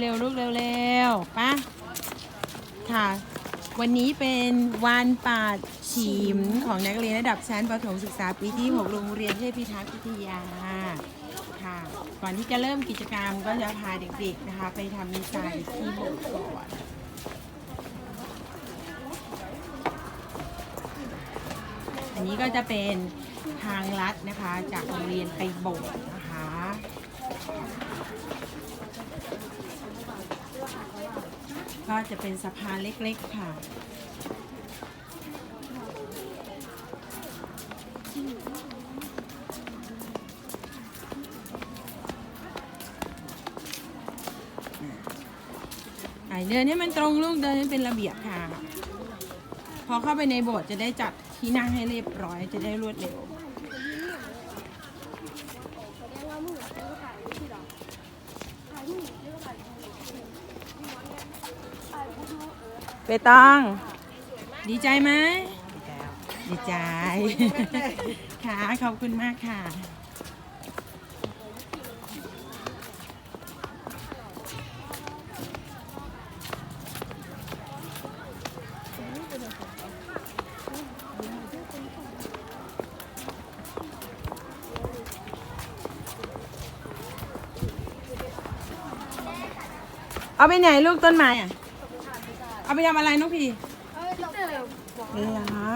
เร็วๆลูกเร็วๆป้าค่ะ วันนี้เป็นวันปาดฉิมของนักเรียนระดับชั้นประถมศึกษาปีที่ 6 โรงเรียนเทพพิทักษ์วิทยาค่ะ ก่อนที่จะเริ่มกิจกรรมก็จะพาเด็กๆนะคะ ไปทำมิสไซล์ที่โบสถ์ก่อนอันนี้ก็จะเป็นทางลัดนะคะจากโรงเรียนไปโบสถ์นะคะ ก็จะเป็นสะพานเล็กๆค่ะอะ เดินให้มันตรงลูกเดินให้เป็นระเบียบค่ะ พอเข้าไปในโบสถ์จะได้จัดที่นั่งให้เรียบร้อยจะได้รวดเร็ว เปตอง ดีใจไหมดีใจ ค่ะ ขอบคุณมากค่ะ เอาไปไหนลูกต้นไม้อะ เอาไปทำอะไรน้องพีเหรอ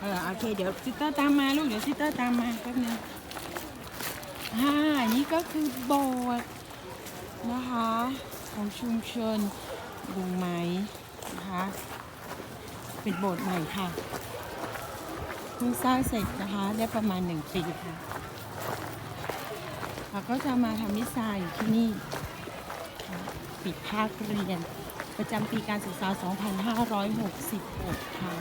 เออโอเคเดี๋ยวซิสเตอร์ตามมาลูกเดี๋ยวซิสเตอร์ตามมาแป๊บนึงฮ่านี่ก็คือโบสถ์นะคะ ของชุมชนบุงไม้นะคะเป็นโบสถ์ใหม่ค่ะเพิ่งสร้างเสร็จนะคะ ได้ประมาณหนึ่งปีค่ะเราก็จะมาทำมิสซาอยู่ที่นี่ ปิดภาคเรียน ประจำปีการศึกษา 2566 ค่ะ